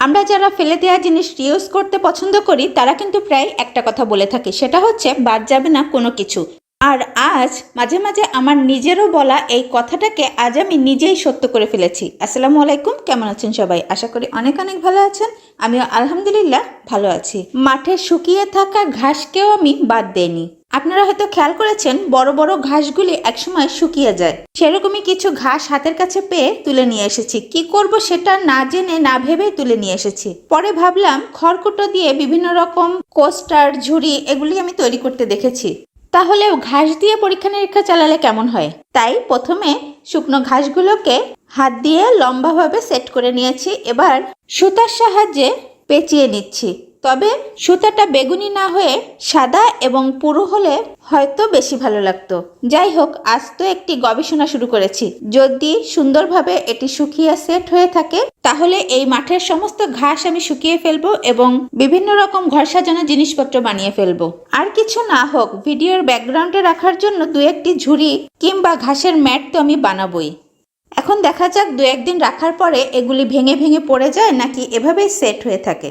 আমরা যারা ফেলে দেওয়া জিনিস রিউজ করতে পছন্দ করি, তারা কিন্তু প্রায় একটা কথা বলে থাকি, সেটা হচ্ছে বাদ যাবে না কোনো কিছু। আর আজ মাঝে মাঝে আমার নিজেরও বলা এই কথাটাকে আজ আমি নিজেই সত্য করে ফেলেছি। আসসালামু আলাইকুম, কেমন আছেন সবাই? আশা করি অনেক অনেক ভালো আছেন। আমিও আলহামদুলিল্লাহ ভালো আছি। মাঠে শুকিয়ে থাকা ঘাসকেও আমি বাদ দেইনি। আপনারা হয়তো খেয়াল করেছেন, বড় বড় ঘাসগুলি একসময় শুকিয়ে যায়। সেরকমই কিছু ঘাস হাতের কাছে পেয়ে তুলে নিয়ে এসেছি। কি করব সেটা না জেনে, না ভেবে তুলে নিয়ে এসেছি। পরে ভাবলাম, খড়কুটো দিয়ে বিভিন্ন রকম কোস্টার, ঝুড়ি এগুলি আমি তৈরি করতে দেখেছি। তাহলেও ঘাস দিয়ে পরীক্ষা নিরীক্ষা চালালে কেমন হয়? তাই প্রথমে শুকনো ঘাসগুলোকে হাত দিয়ে লম্বাভাবে সেট করে নিয়েছি। এবার সুতার সাহায্যে পেঁচিয়ে নিচ্ছি। তবে সুতাটা বেগুনি না হয়ে সাদা এবং পুরো হলে হয়তো বেশি ভালো লাগতো। যাই হোক, আজ তো একটি গবেষণা শুরু করেছি। যদি সুন্দরভাবে এটি শুকিয়ে সেট হয়ে থাকে, তাহলে এই মাঠের সমস্ত ঘাস আমি শুকিয়ে ফেলব এবং বিভিন্ন রকম ঘর সাজানো জিনিসপত্র বানিয়ে ফেলব। আর কিছু না হোক, ভিডিওর ব্যাকগ্রাউন্ডে রাখার জন্য দু একটি ঝুড়ি কিংবা ঘাসের ম্যাট তো আমি বানাবোই। এখন দেখা যাক দু একদিন রাখার পরে এগুলি ভেঙে ভেঙে পড়ে যায় নাকি এভাবেই সেট হয়ে থাকে।